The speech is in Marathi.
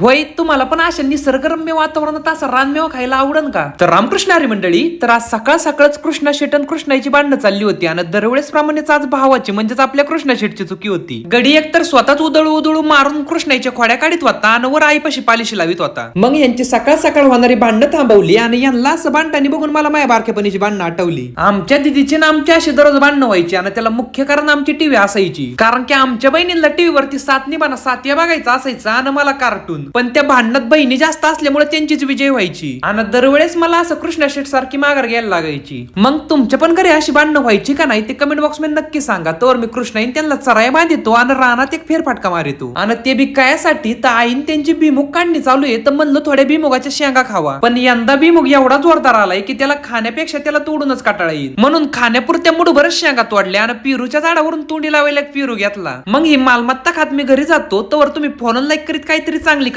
होय तुम्हाला पण अशा निसर्गरम्य वातावरणात असा रानमेवा खायला आवडन का? तर रामकृष्ण हरी मंडळी तर आज सकाळ सकाळच कृष्णा शेट आणि कृष्णाची भांडणं चालली होती आणि दरवेळेस प्रमाणेच आज भावाची म्हणजेच आपल्या कृष्णा शेटची चुकी होती. गडी एक तर स्वतःच उदळू उदळू मारून कृष्णाच्या खोड्या काढीत होता आणि वर आईपाशी पालिशी लावित होता. मग यांची सकाळ सकाळ होणारी भांडणं थांबवली आणि यांना असं भांडतानी बघून मला माझ्या बारकेपणीची भांडणं आठवली. आमच्या दिदीची ना आमच्या अशी दररोज भांडणं व्हायची आणि त्याला मुख्य कारण आमची टीव्ही असायची. कारण की आमच्या बहिणीला टीव्ही वरती सात सातिया बघायचा असायचा आणि मला कार्टून. पण त्या भांडणात बहिणी जास्त असल्यामुळे त्यांचीच विजय व्हायची. आणि दरवेळेस मला असं कृष्णा शेट सारखी माघार घ्यायला लागायची. मग तुमच्या पण घरी अशी भांडणं व्हायची का नाही ते कमेंट बॉक्समध्ये नक्की सांगा. तर मी कृष्णा त्यांना चराय बांधितो आणि रानात एक फेरफाटका मारितो. आणि ते बी कायासाठी तर आईन त्यांची भीमुख काढणी चालू आहे तर म्हणलं थोड्या भीमुगाच्या शेंगा खावा. पण यंदा भीमुग एवढा जोरदार आलाय की त्याला खाण्यापेक्षा त्याला तोडूनच काटाळा येईल. म्हणून खाण्यापुरत्या मुठभरच शेंगा तोडल्या आणि पिरूच्या झाडावरून तोंडी लावायला पिरू घेतला. मग ही मालमत्ता खात मी घरी जातो तर तुम्ही फोन लाईक करीत काहीतरी चांगली